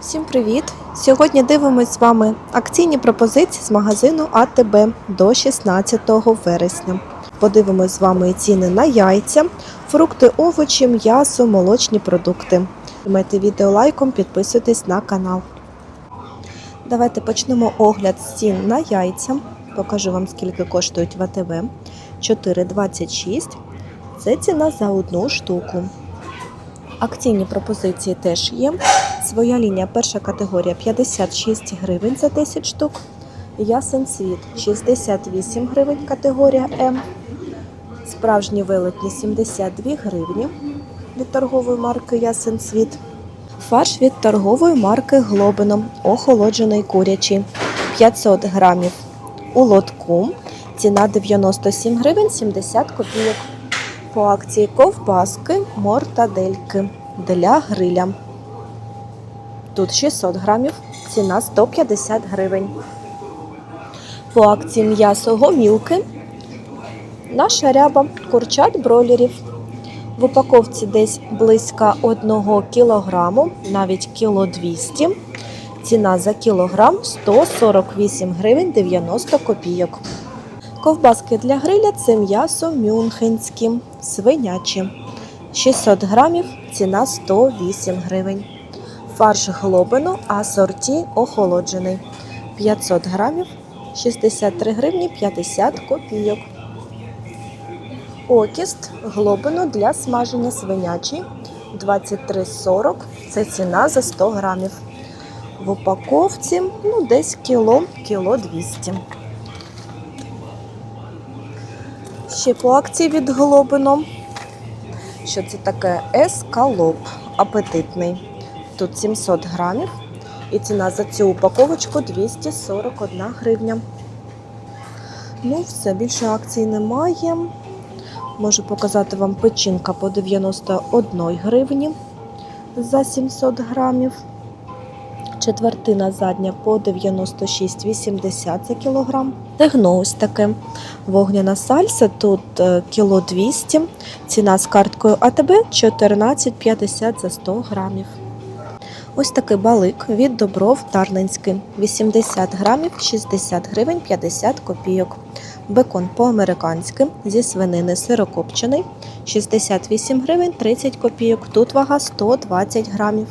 Всім привіт! Сьогодні дивимось з вами акційні пропозиції з магазину АТБ до 16 вересня. Подивимось з вами ціни на яйця, фрукти, овочі, м'ясо, молочні продукти. Тримайте відео лайком, підписуйтесь на канал. Давайте почнемо огляд з цін на яйця. Покажу вам, скільки коштують в АТБ. 4,26. Це ціна за одну штуку. Акційні пропозиції теж є. Своя лінія перша категорія 56 гривень за 10 штук. Ясен світ 68 гривень категорія М. Справжні велетні 72 гривні від торгової марки Ясен світ. Фарш від торгової марки Глобино охолоджений курячий 500 грамів. У лотку ціна 97 гривень 70 копійок. По акції ковбаски, мортадельки для гриля. Тут 600 грамів, ціна 150 гривень. По акції м'ясо гомілки. Наша ряба курчат бройлерів. В упаковці десь близько 1 кілограму, навіть кіло 200. Ціна за кілограм 148 гривень 90 копійок. Ковбаски для гриля це м'ясо мюнхенське, свиняче. 600 грамів, ціна 108 гривень. Фарш глобино асорті охолоджений. 500 грамів, 63 гривні 50 копійок. Окіст глобино для смаження свинячий 23,40. Це ціна за 100 грамів. В упаковці ну, десь кіло, кіло 200. Ще по акції від Глобино. Що це таке? Ескалоп апетитний. Тут 700 грамів. І ціна за цю упаковочку 241 гривня. Ну, все, більше акцій немає. Можу показати вам печінка по 91 гривні за 700 грамів. Четвертина задня по 96,80 за кілограм. Стегно ось таке. Вогняна сальса тут е, кіло 200. Ціна з карткою АТБ 14,50 за 100 грамів. Ось такий балик від Добров Тарненський. 80 грамів 60 гривень 50 копійок. Бекон по-американськи зі свинини сирокопчений 68 гривень 30 копійок. Тут вага 120 грамів.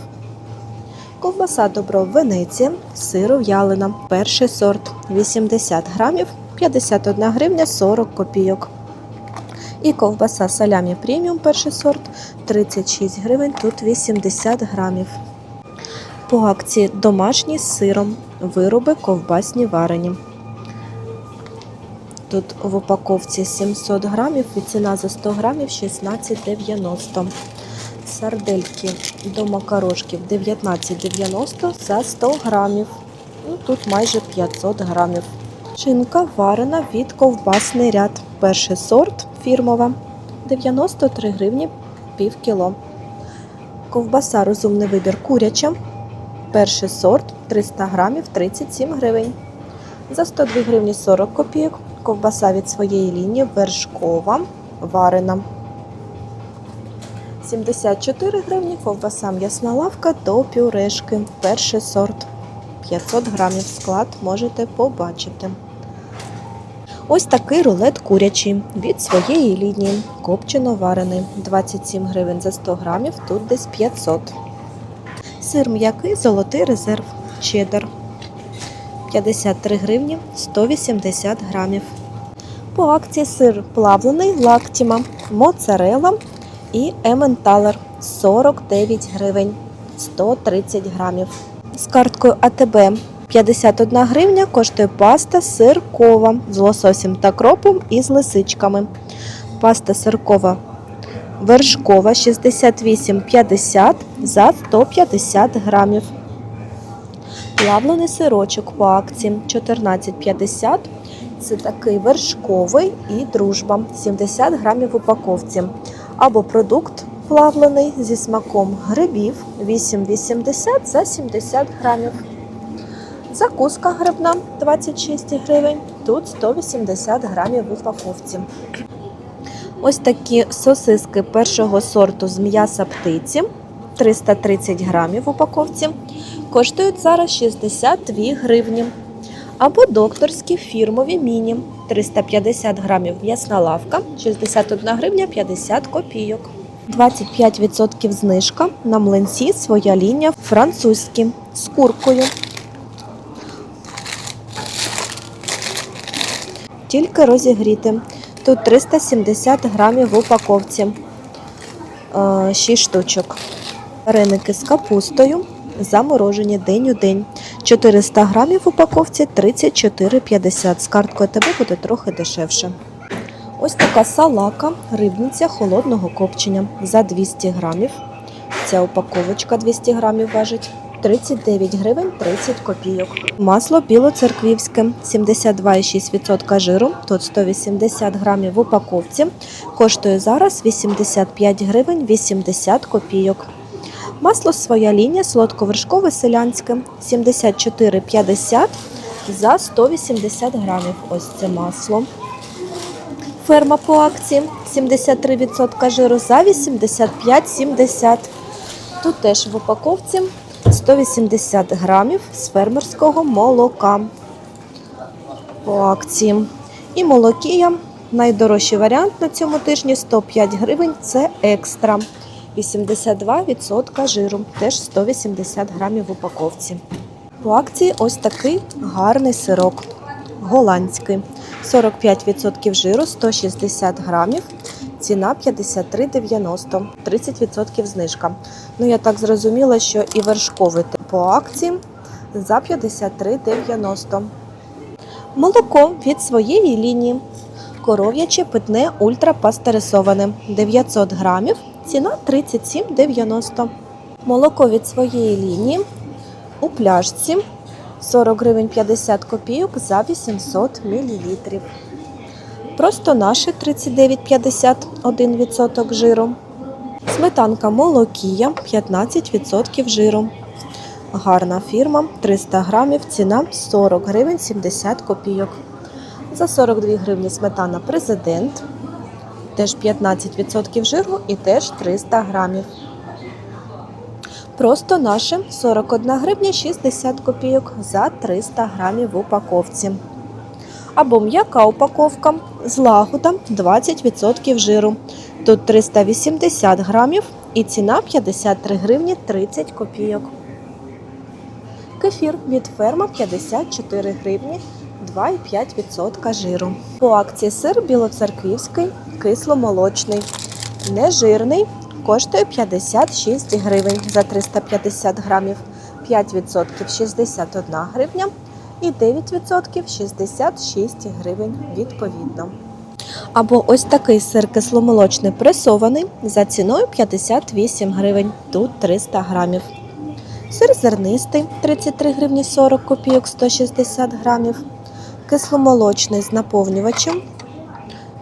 Ковбаса Добров Венеція, сиру в'ялина, перший сорт 80 грамів, 51 гривня 40 копійок. І ковбаса салямі преміум перший сорт 36 гривень, тут 80 грамів. По акції домашні з сиром, вироби ковбасні варені. Тут в упаковці 700 грамів і ціна за 100 грамів 16,90. Сардельки до макарошків 19,90 за 100 грамів. Ну, тут майже 500 грамів. Шинка варена від ковбасний ряд. Перший сорт фірмова 93 гривні пів кіло. Ковбаса розумний вибір куряча. Перший сорт 300 грамів 37 гривень. За 102 гривні 40 копійок. Ковбаса від своєї лінії вершкова варена. 74 гривні ковбаса м'ясна лавка до пюрешки. Перший сорт. 500 грамів склад можете побачити. Ось такий рулет курячий від своєї лінії. Копчено варений. 27 гривень за 100 грамів, тут десь 500. Сир м'який, золотий резерв. Чеддер. 53 гривні 180 грамів. По акції сир плавлений лактіма, моцарела і ементалер 49 гривень 130 грамів. З карткою АТБ 51 гривня коштує паста сиркова з лососем та кропом і з лисичками. Паста сиркова вершкова 68,50 за 150 грамів. Плавлений сирочок по акції 14,50. Це такий вершковий і дружба 70 грамів в упаковці. Або продукт плавлений зі смаком грибів 8,80 за 70 грамів. Закуска грибна 26 гривень. Тут 180 грамів в упаковці. Ось такі сосиски першого сорту з м'яса птиці 330 грамів в упаковці. коштують зараз 62 гривні. Або докторські фірмові міні 350 грамів м'ясна лавка, 61 гривня 50 копійок. 25% знижка на млинці своя лінія французькі з куркою. Тільки розігріти. Тут 370 грамів в упаковці. 6 штучок. Вареники з капустою. Заморожені день у день. 400 грамів в упаковці 34,50. З карткою ТБ буде трохи дешевше. Ось така салака, рибниця холодного копчення за 200 грамів. Ця упаковочка 200 грамів важить. 39 гривень 30 копійок. Масло білоцерквівське 72,6% жиру, тут 180 грамів в упаковці. Коштує зараз 85 гривень 80 копійок. Масло своя лінія солодковершкове селянське 74,50 за 180 грамів. Ось це масло. Ферма по акції 73% жиру за 85,70. Тут теж в упаковці 180 грамів з фермерського молока по акції. І молокія найдорожчий варіант на цьому тижні 105 гривень це екстра. 82% жиру, теж 180 грамів в упаковці. По акції ось такий гарний сирок. Голландський. 45% жиру, 160 грамів. Ціна 53,90, 30% знижка. Ну, я так зрозуміла, що і вершковий по акції за 53,90. Молоко від своєї лінії. Коров'яче питне ультрапастеризоване 900 грамів, ціна 37,90. Молоко від своєї лінії у пляшці 40 гривень 50 копійок за 800 мл. Просто наше 39,50 1% жиру. Сметанка молокія 15% жиру. Гарна фірма 300 грамів, ціна 40 гривень 70 копійок. За 42 гривні сметана президент. Теж 15% жиру і теж 300 грамів. Просто наше 41 гривня 60 копійок за 300 грамів в упаковці. Або м'яка упаковка з лагода 20% жиру. Тут 380 грамів і ціна 53 гривні 30 копійок. Кефір від ферма 54 гривні 2,5% жиру. По акції сир білоцерквівський, кисломолочний, нежирний, коштує 56 гривень за 350 грамів, 5% 61 гривня і 9% 66 гривень відповідно. Або ось такий сир кисломолочний пресований за ціною 58 гривень, тут 300 грамів. Сир зернистий 33 гривні 40 копійок 160 грамів. Кисломолочний з наповнювачем.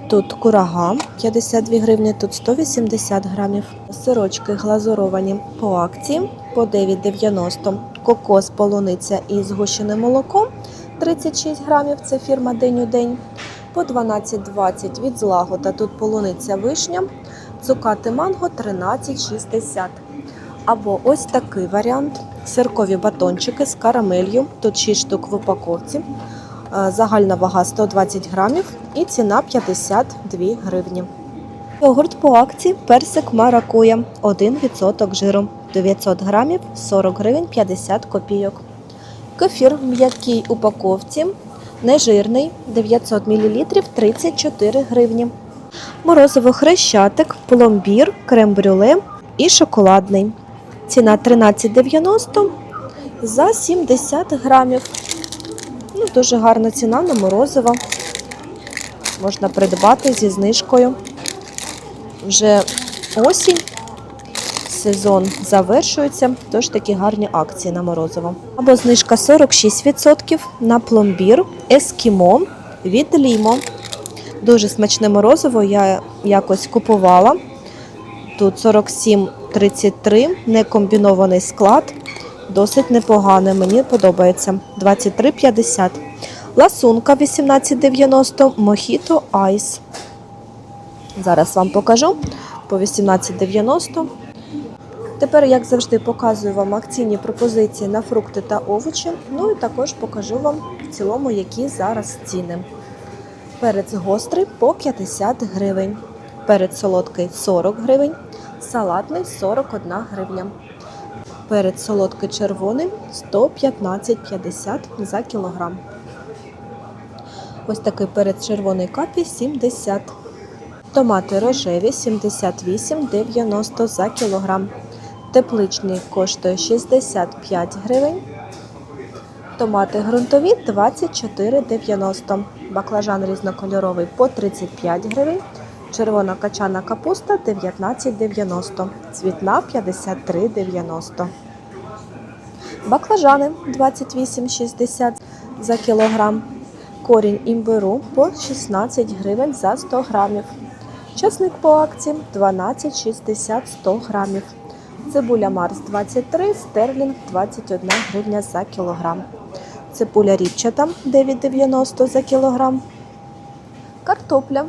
Тут курага 52 гривні, тут 180 грамів. Сирочки глазуровані по акції по 9,90. Кокос, полуниця і згущене молоко 36 грамів. Це фірма День у день. По 12,20 від злагода. Тут полуниця вишня, цукати манго 13,60. Або ось такий варіант: сиркові батончики з карамелью. Тут 6 штук в упаковці. Е, Загальна вага 120 грамів і ціна 52 гривні. Йогурт по акції персик маракуя 1% жиру 900 грамів 40 гривень 50 копійок. Кефір в м'якій упаковці нежирний 900 мл 34 гривні. Морозиво хрещатик, пломбір, крем-брюле і шоколадний. Ціна 13,90 за 70 грамів. Ну, дуже гарна ціна на морозиво. Можна придбати зі знижкою. Вже осінь, сезон завершується, тож такі гарні акції на морозиво. Або знижка 46% на пломбір Ескімо від Лімо. Дуже смачне морозиво, я якось купувала. Тут 47,33, не комбінований склад. Досить непогане, мені подобається. 23,50. Ласунка 18,90, Мохіто Айс. Зараз вам покажу по 18,90. Тепер, як завжди, показую вам акційні пропозиції на фрукти та овочі. Ну і також покажу вам в цілому, які зараз ціни. Перець гострий по 50 гривень, перець солодкий 40 гривень, салатний 41 гривня. Перець солодкий червоний 115,50 за кілограм. Ось такий перець червоний капі 70. Томати рожеві 78,90 за кілограм. Тепличний коштує 65 гривень. Томати ґрунтові 24,90. Баклажан різнокольоровий по 35 гривень. Червона качана капуста 19,90. Цвітна 53,90. Баклажани 28,60 за кілограм. Корінь імбиру по 16 гривень за 100 грамів. Часник по акції 12,60 100 грамів. Цибуля Марс 23, стерлінг 21 гривня за кілограм. Цибуля ріпчата 9,90 за кілограм. Картопля.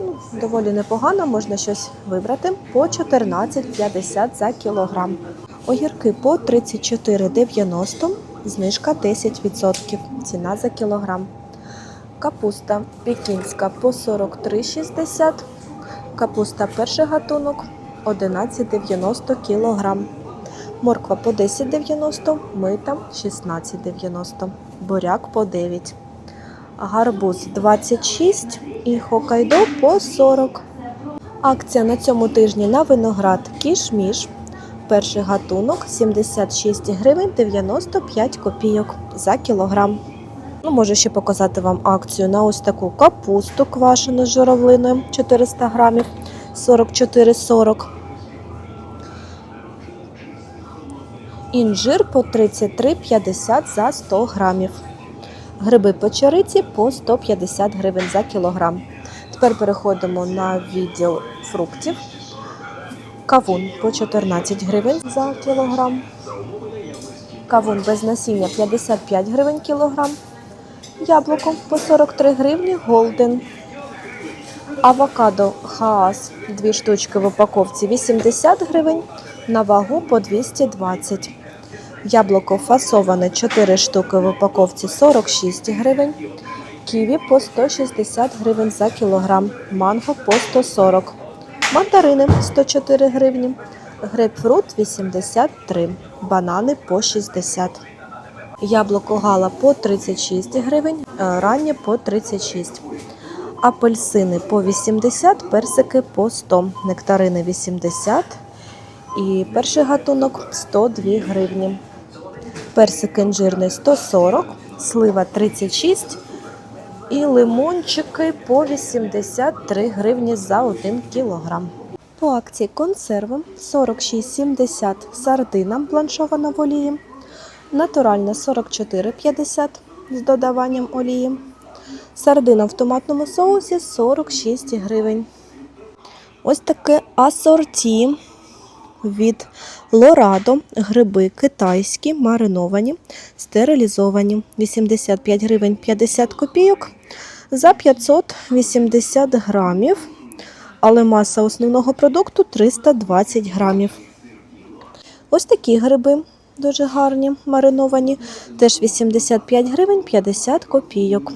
Ну, доволі непогано, можна щось вибрати. По 14,50 за кілограм. Огірки по 34,90, знижка 10%. Ціна за кілограм. Капуста пекінська по 43,60. Капуста перший гатунок 11,90 кілограм. Морква по 10,90, мита 16,90, буряк по 9. Гарбуз 26 і хокайдо по 40. Акція на цьому тижні на виноград кішміш. Перший гатунок 76 гривень 95 копійок за кілограм. Ну, можу ще показати вам акцію на ось таку капусту квашену з журавлиною 400 грамів 44,40. Інжир по 33,50 за 100 грамів. Гриби печериці по 150 гривень за кілограм. Тепер переходимо на відділ фруктів. Кавун по 14 гривень за кілограм. Кавун без насіння 55 гривень кілограм. Яблуко по 43 гривні голден. Авокадо хаас 2 штучки в упаковці 80 гривень. На вагу по 220. Яблуко фасоване 4 штуки в упаковці 46 гривень. Ківі по 160 гривень за кілограм. Манго по 140. Мандарини 104 гривні. Грейпфрут 83. Банани по 60. Яблуко гала по 36 гривень, е, раннє по 36. Апельсини по 80, персики по 100, нектарини 80 і перший гатунок 102 гривні. Персик інжирний 140, слива 36 і лимончики по 83 гривні за 1 кілограм. По акції консерви 46,70 сардина бланшована в олії, натуральна 44,50 з додаванням олії. Сардина в томатному соусі 46 гривень. Ось таке асорті від Лорадо. Гриби китайські, мариновані, стерилізовані. 85 гривень 50 копійок за 580 грамів. Але маса основного продукту 320 грамів. Ось такі гриби дуже гарні, мариновані. Теж 85 гривень 50 копійок.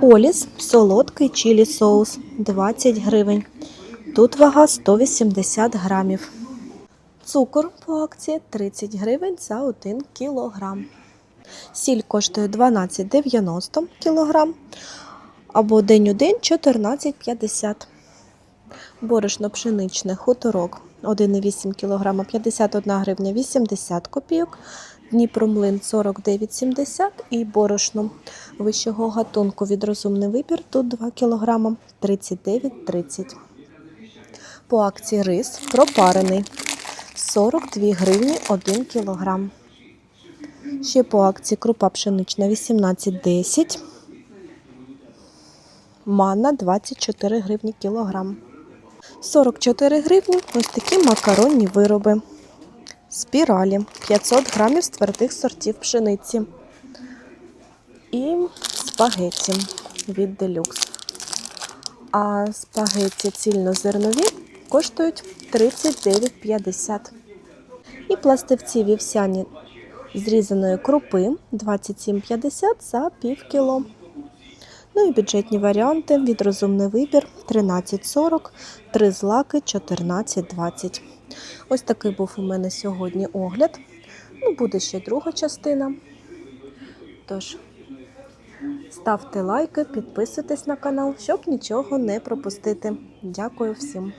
Оліс солодкий чилі соус 20 гривень. Тут вага 180 грамів. Цукор по акції 30 гривень за 1 кілограм. Сіль коштує 12,90 кілограм. Або день у день 14,50. Борошно пшеничне хуторок 1,8 кг 51 гривня 80 копійок. Дніпромлин 49,70 і борошно вищого гатунку від розумний вибір тут 2 кг 39,30. По акції рис пропарений 42 гривні 1 кг. Ще по акції крупа пшенична 18,10. Манна 24 гривні кілограм. 44 гривні ось такі макаронні вироби. Спіралі 500 грамів з твердих сортів пшениці. І спагетті від делюкс. А спагетті цільнозернові коштують 39,50. І пластивці вівсяні зрізаної крупи 27,50 за пів кіло. Ну і бюджетні варіанти від розумний вибір 13,40, 3 злаки 14,20. Ось такий був у мене сьогодні огляд. Ну, буде ще друга частина. Тож, ставте лайки, підписуйтесь на канал, щоб нічого не пропустити. Дякую всім.